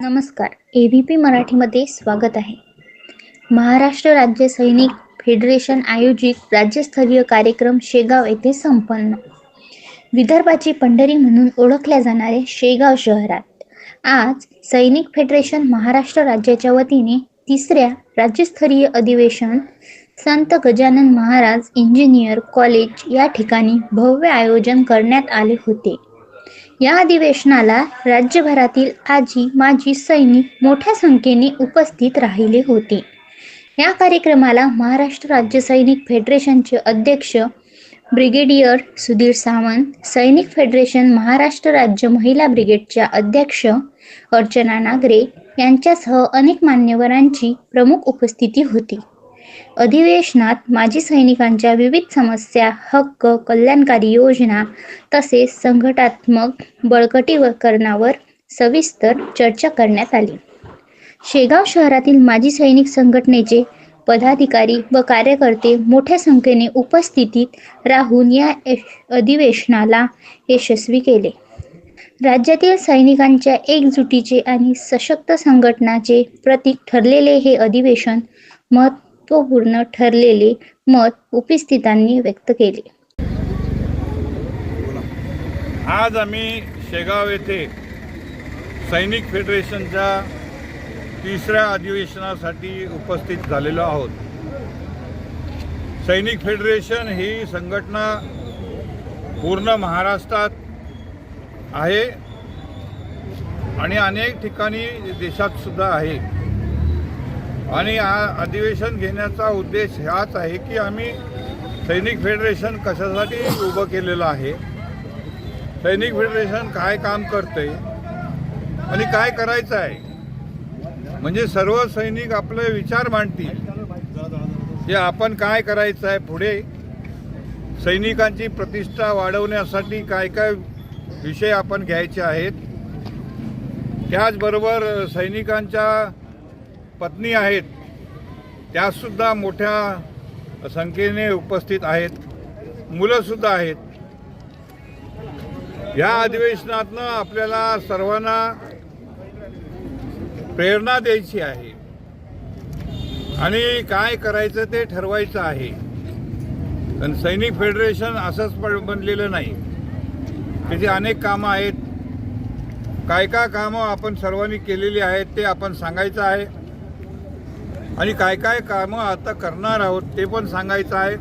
नमस्कार. A V P मराठीमध्ये स्वागत आहे. महाराष्ट्र राज्य सैनिक फेडरेशन आयोजित राज्यस्तरीय कार्यक्रम शेगाव येथे संपन्न. विदर्भाची पंढरी म्हणून ओळखल्या जाणारे शेगाव शहरात आज सैनिक फेडरेशन महाराष्ट्र राज्याच्या वतीने तिसऱ्या राज्यस्तरीय अधिवेशन संत गजानन महाराज इंजिनियर कॉलेज या ठिकाणी भव्य आयोजन करण्यात आले होते. या अधिवेशनाला राज्यभरातील आजी माजी सैनिक मोठ्या संख्येने उपस्थित राहिले होते. या कार्यक्रमाला महाराष्ट्र राज्य सैनिक फेडरेशनचे अध्यक्ष ब्रिगेडियर सुधीर सावंत सैनिक फेडरेशन महाराष्ट्र राज्य महिला ब्रिगेडच्या अध्यक्ष अर्चना नागरे यांच्यासह अनेक मान्यवरांची प्रमुख उपस्थिती होती. अधिवेशनात माजी सैनिकांच्या विविध समस्या हक्क कल्याणकारी योजना तसेच संघटात्मक बळकटीकरणावर सविस्तर चर्चा करण्यात आली. शेगाव शहरातील माजी सैनिक संघटनेचे पदाधिकारी व कार्यकर्ते मोठ्या संख्येने उपस्थितीत राहून या अधिवेशनाला यशस्वी केले. राज्यातील सैनिकांच्या एकजुटीचे आणि सशक्त संघटनाचे प्रतीक ठरलेले हे अधिवेशन मत महत्त्वपूर्ण ठरलेले मत उपस्थितांनी व्यक्त केले. आज आम्ही शेगाव येथे सैनिक फेडरेशनच्या तिसऱ्या अधिवेशनासाठी उपस्थित झालेलो आहोत. सैनिक फेडरेशन ही संघटना पूर्ण महाराष्ट्रात आहे आणि अनेक ठिकाणी देशात सुद्धा आहे. आणि हा अधिवेशन घेण्याचा उद्देश हाच आहे की आम्ही सैनिक फेडरेशन कशासाठी उभं केलेलं आहे? सैनिक फेडरेशन काय काम करतंय? आणि काय करायचं आहे? म्हणजे सर्व सैनिक आपले विचार मांडतील. की आपण काय करायचं आहे पुढे? सैनिकांची प्रतिष्ठा वाढवण्यासाठी काय काय विषय आपण घ्यायचे आहेत? त्याचबरोबर सैनिकांच्या पत्नी आहेत त्यासुद्धा मोठ्या संख्येने उपस्थित आहेत मुलंसुद्धा आहेत. या अधिवेशनातनं आपल्याला सर्वांना प्रेरणा द्यायची आहे. आणि काय करायचं ते ठरवायचं आहे. पण सैनिक फेडरेशन असंच पण बनलेलं नाही. त्याची अनेक कामं आहेत. काय काय कामं आपण सर्वांनी केलेली आहेत ते आपण सांगायचं आहे. आणि काय काय कामं आता करणार आहोत ते पण सांगायचं आहे.